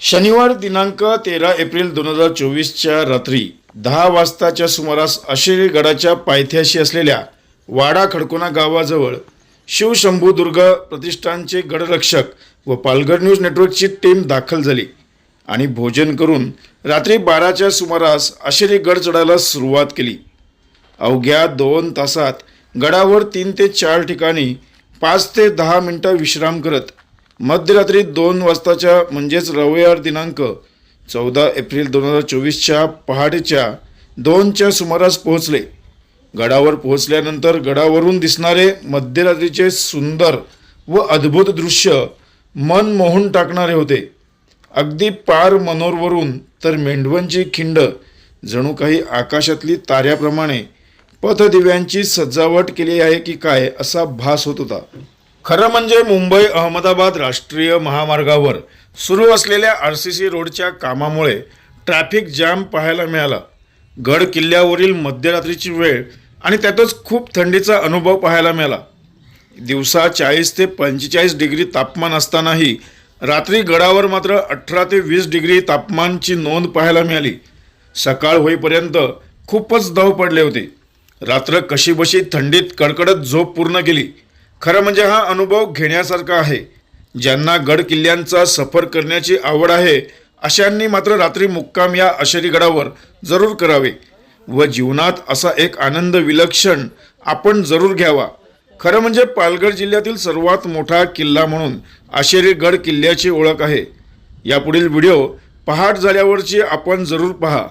शनिवार दिनांक तेरा एप्रिल दोन हजार चोवीसच्या रात्री दहा वाजताच्या सुमारास आशिरी गडाच्या पायथ्याशी असलेल्या वाडा खडकोना गावाजवळ शिवशंभूदुर्ग प्रतिष्ठानचे गडरक्षक व पालघर न्यूज नेटवर्कची टीम दाखल झाली आणि भोजन करून रात्री बाराच्या सुमारास अशेरी गड चढायला सुरुवात केली. अवघ्या दोन तासात गडावर तीन ते चार ठिकाणी पाच ते दहा मिनटं विश्राम करत मध्यरात्री दोन वाजताच्या म्हणजेच रविवार दिनांक चौदा एप्रिल दोन हजार चोवीसच्या पहाटेच्या दोनच्या सुमारास पोहोचले. गडावर पोहोचल्यानंतर गडावरून दिसणारे मध्यरात्रीचे सुंदर व अद्भुत दृश्य मन मोहून टाकणारे होते. अगदी पार मनोरवरून तर मेंढवणची खिंड जणू काही आकाशातली ताऱ्याप्रमाणे पथदिव्यांची सजावट केली आहे की काय असा भास होत होता. खरं म्हणजे मुंबई अहमदाबाद राष्ट्रीय महामार्गावर सुरू असलेल्या आर सी सी रोडच्या कामामुळे ट्रॅफिक जॅम पाहायला मिळाला. गड किल्ल्यावरील मध्यरात्रीची वेळ आणि त्यातच खूप थंडीचा अनुभव पाहायला मिळाला. दिवसा चाळीस ते पंचेचाळीस डिग्री तापमान असतानाही रात्री गडावर मात्र अठरा ते वीस डिग्री तापमानची नोंद पाहायला मिळाली. सकाळ होईपर्यंत खूपच दव पडले होते. रात्र कशीबशी थंडीत कडकडत झोप पूर्ण केली. खरं म्हणजे हा अनुभव घेण्यासारखा आहे. ज्यांना गड किल्ल्यांचा सफर करण्याची आवड आहे अशांनी मात्र रात्री मुक्काम या अशरी गडावर जरूर करावे व जीवनात असा एक आनंद विलक्षण आपण जरूर घ्यावा. खरं म्हणजे पालघर जिल्ह्यातील सर्वात मोठा किल्ला म्हणून आशेरी गड किल्ल्याची ओळख आहे. यापुढील व्हिडिओ पहाट झाल्यावरची आपण जरूर पहा.